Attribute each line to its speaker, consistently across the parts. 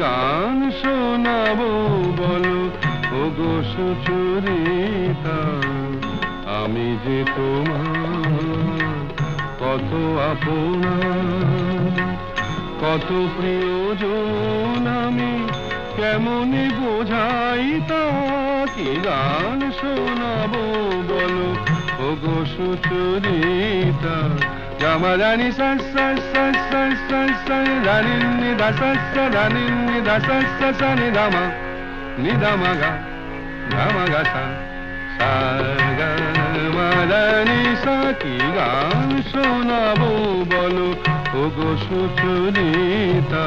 Speaker 1: গান শোনাবো বলো ও গো সুচরিতা, আমি যে তোমার কত আপনা কত প্রিয়জন আমি কেমনে বোঝাই তা কি গান শোনাবো বলো ও গো সুচরিতা గమదని సస్స సస్స సస్స రనిన్ని దసస్స రనిన్ని దసస్స స నిదమ నిదమగ గమగ స సాగమదని সাকি গান শোনাবো বলো ওগো সুচরিতা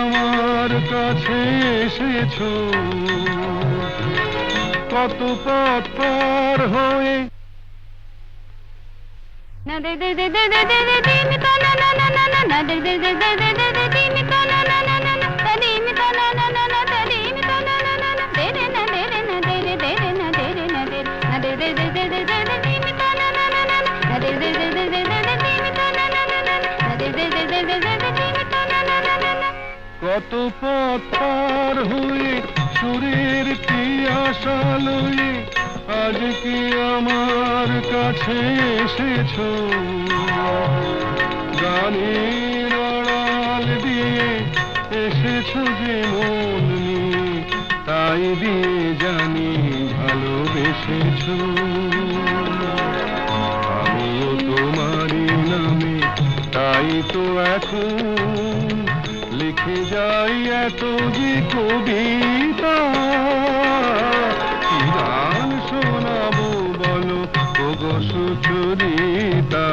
Speaker 1: আমার কাছে এসেছ কত পথ পার হয়ে
Speaker 2: না দে দে দে দে দে দে দে দিন তো না না না না না দে দে দে দে দে দে দিন তো না
Speaker 1: কত পথ পার হয়ে সুরের কি আশা লয়ে আজকে আমার কাছে এসেছ? গানের আড়াল দিয়ে এসেছ যে মন তাই দিয়ে জানি ভালোবেসেছো। আমিও তোমারই নামে, তাই তো এখন লিখে যাই এত যে কবিতা। গান শোনাবো বলো? ও গো সুচরিতা।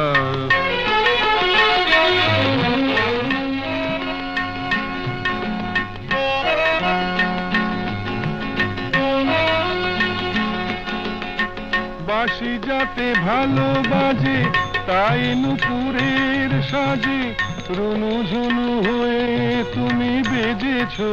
Speaker 1: বাসি যাতে ভালো বাজে তাই নুপুরের সাজে রুনু ঝুনু হয়ে তুমি বেজেছো।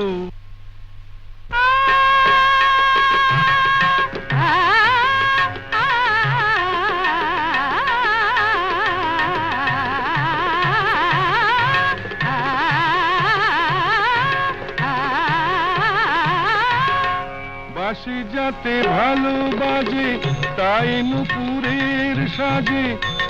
Speaker 1: বাসি যাতে ভালো বাজে তাই নুপুরের সাজে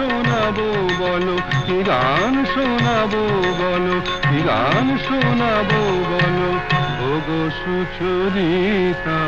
Speaker 1: শোনাবো বলো কি গান শোনাবো বলো কি গান শোনাবো বলো? ও গো সুচরিতা।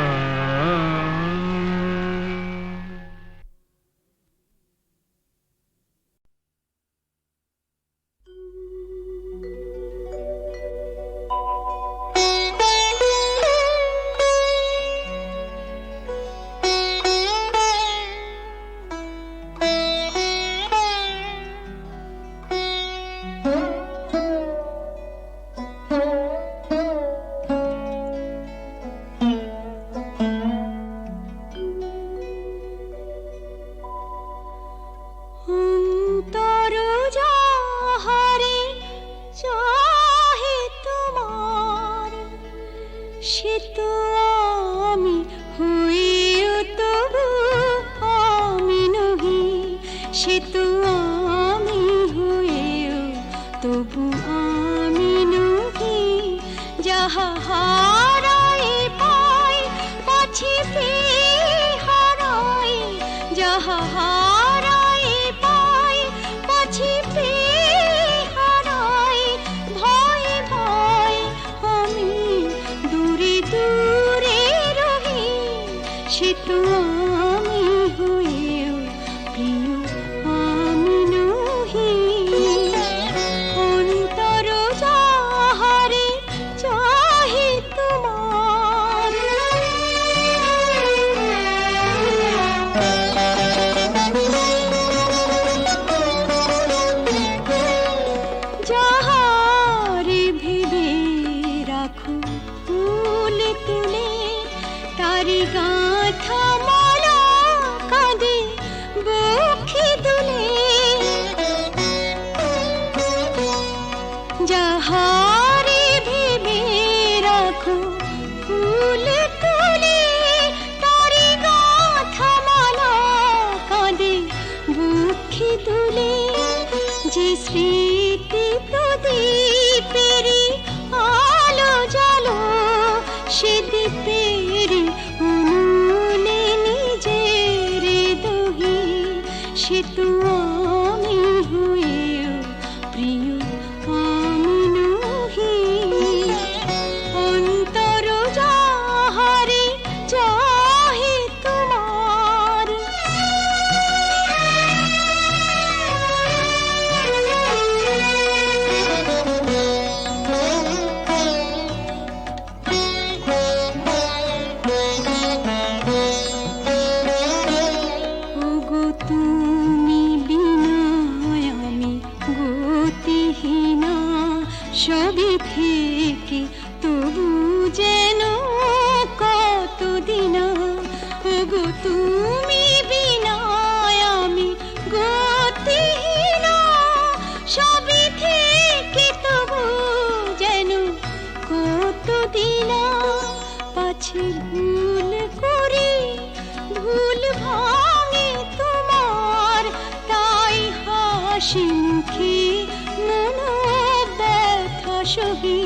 Speaker 3: সহি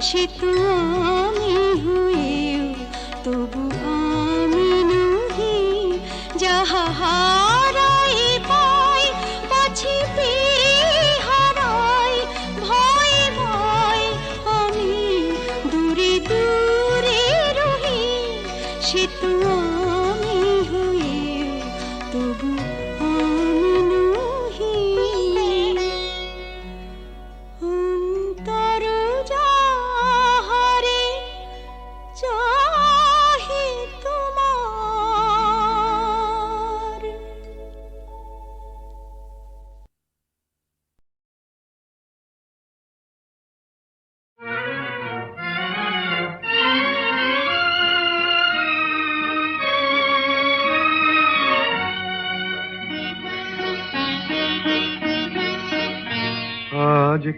Speaker 3: সে তো আমি হয়েও তবু আমি নহি যাহা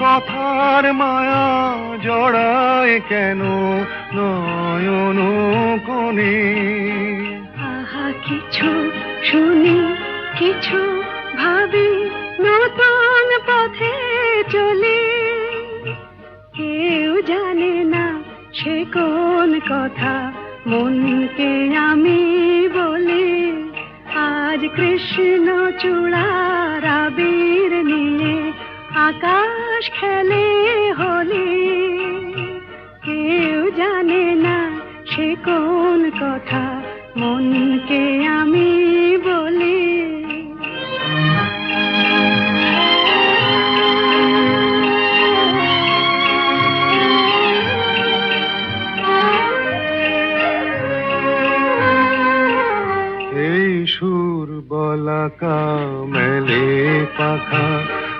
Speaker 4: কথার মায়া জড়ায় কেন নয়ন কোণে?
Speaker 3: আহা, কিছু শুনি, কিছু ভাবি, নতুন পথে চলি। কেউ জানে না সে কোন কথা, মনকে আমি বলি। আজ কৃষ্ণ চূড়ার আবির নিয়ে আকাশ খেলে হলে কেউ জানে না সে কোন কথা মনকে আমি বলি।
Speaker 4: এই সুর বলা কামেলে পাখা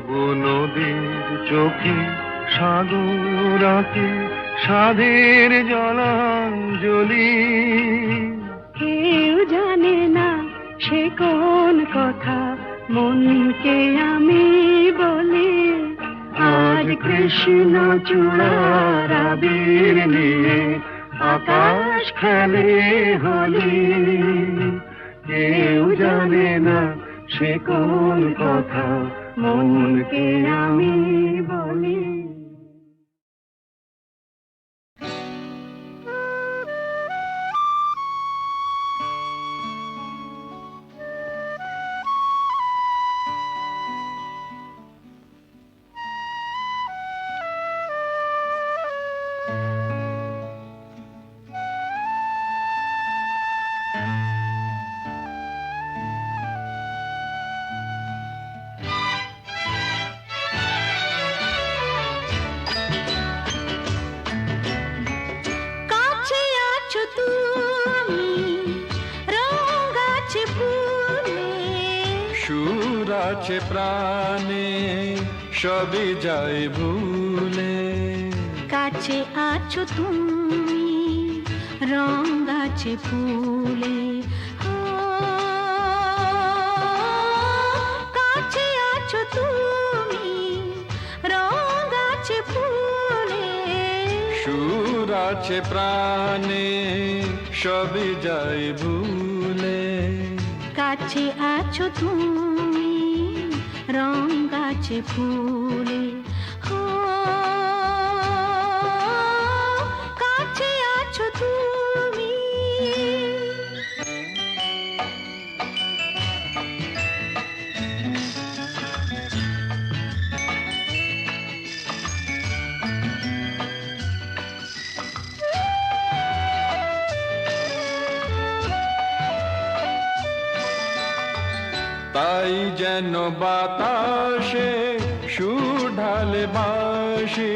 Speaker 5: তবু নদীর চোখে সাগর আঁকে সাধের জলাঞ্জলি।
Speaker 2: কেউ জানে না সে কোন কথা মনকে আমি বলি।
Speaker 5: আজ কৃষ্ণ চূড়ার আবির নিয়ে আকাশ খেলে হলি। কেউ জানে না সে কোন কথা মনকে আমি বলি
Speaker 2: আছে
Speaker 5: প্রাণে সবে যায় ভুলে।
Speaker 2: কাছে আছো তুমি রঙ আছে ফুলে। কাছে আছো তুমি রঙ আছে ফুলে।
Speaker 5: সুর আছে প্রাণে সবে যায় ভুলে।
Speaker 2: কাছে আছো তুমি रङ्ग
Speaker 5: তাই যেন বাতাসে সুঢালে বাসী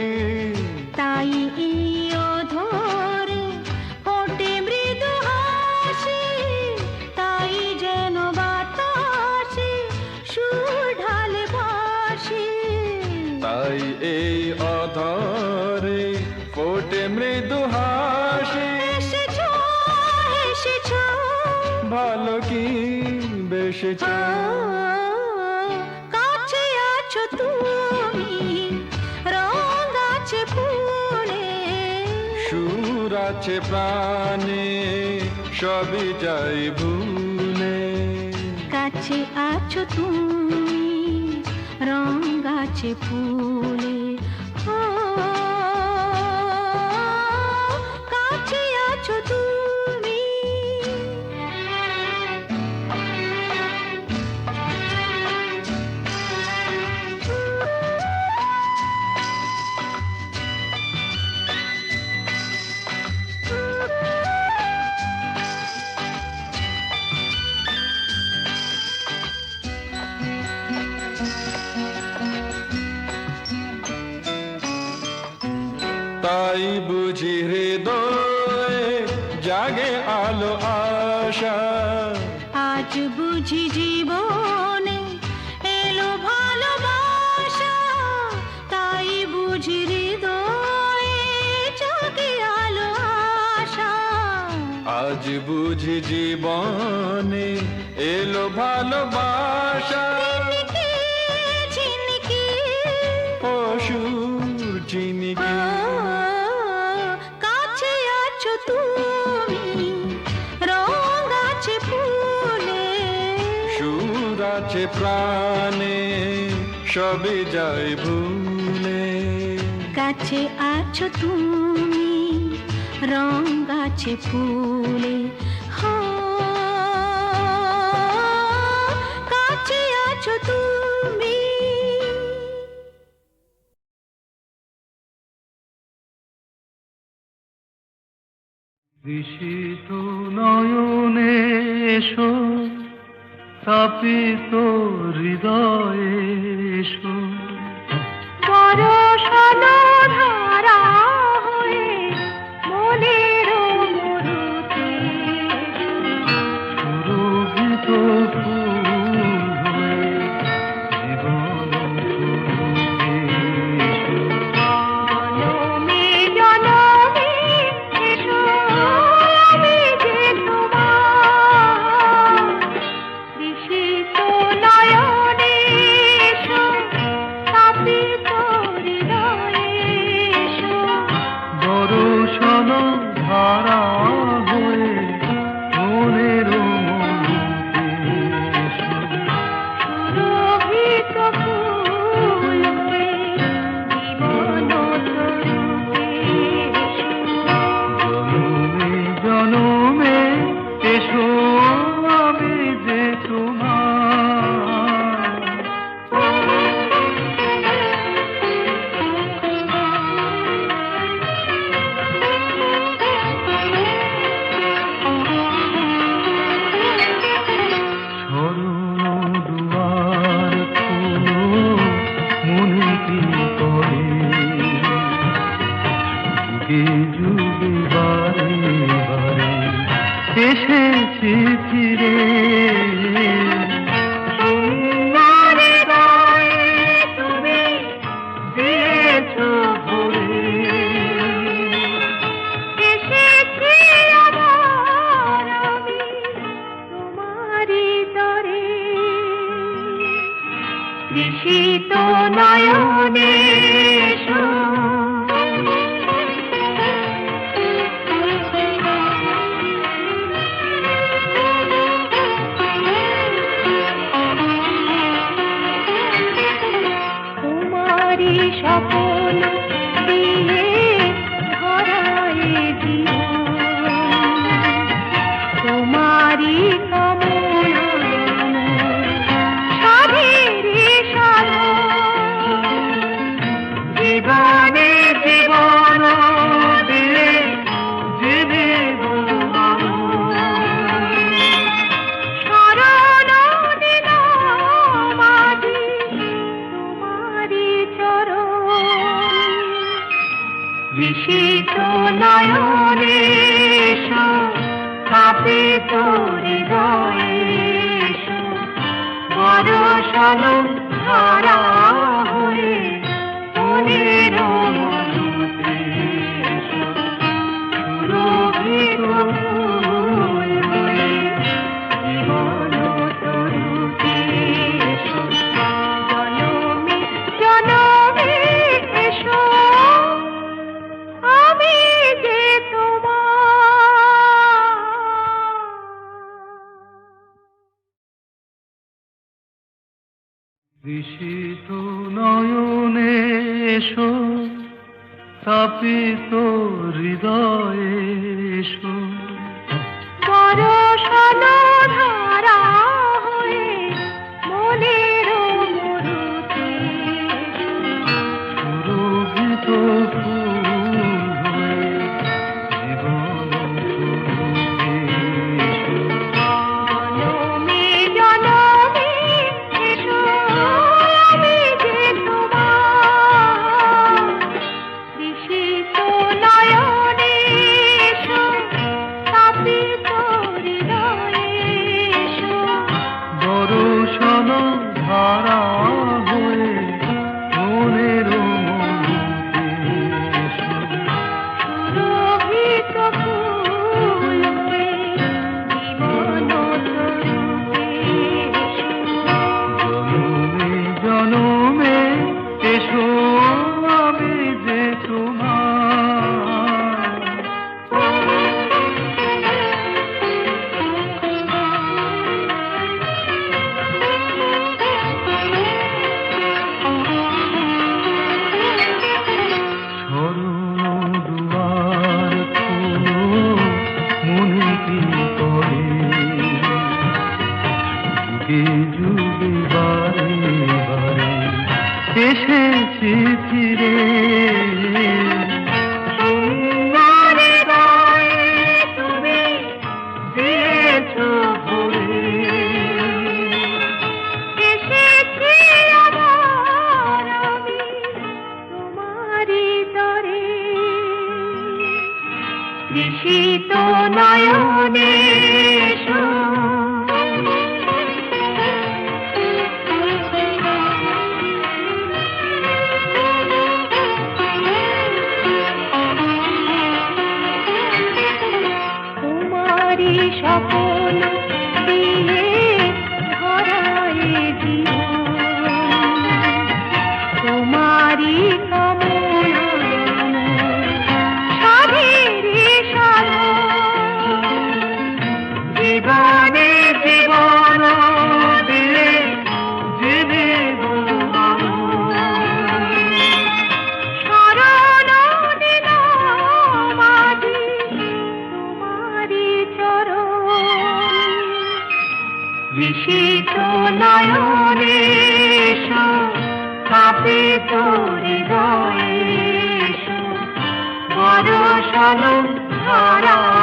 Speaker 2: সুর আছে
Speaker 5: প্রাণে সবই যাই ভুলে।
Speaker 2: কাছে আছো তুমি রঙ আছে ফুলে।
Speaker 5: তাই বুঝি হৃদয়ে জাগে আলো আশা।
Speaker 2: আজ বুঝি জীবনে এলো ভালোবাসা তাই বুঝি হৃদয়ে জাগে আলো আশা।
Speaker 5: আজ বুঝি জীবনে এলো ভালোবাসা। সবে যাই ভুলে।
Speaker 2: কাছে আছো তুমি রং গাছে ফুলে।
Speaker 6: কাছে তুমি। নয়নে এসো
Speaker 7: তাপিত হৃদয়ে। এসো
Speaker 6: ঋষিত নয়নে এসো তাপিত হৃদয়ে এসো ঋষিত নয়নে এসো স্থাপিত হৃদয়ে এসো ধারা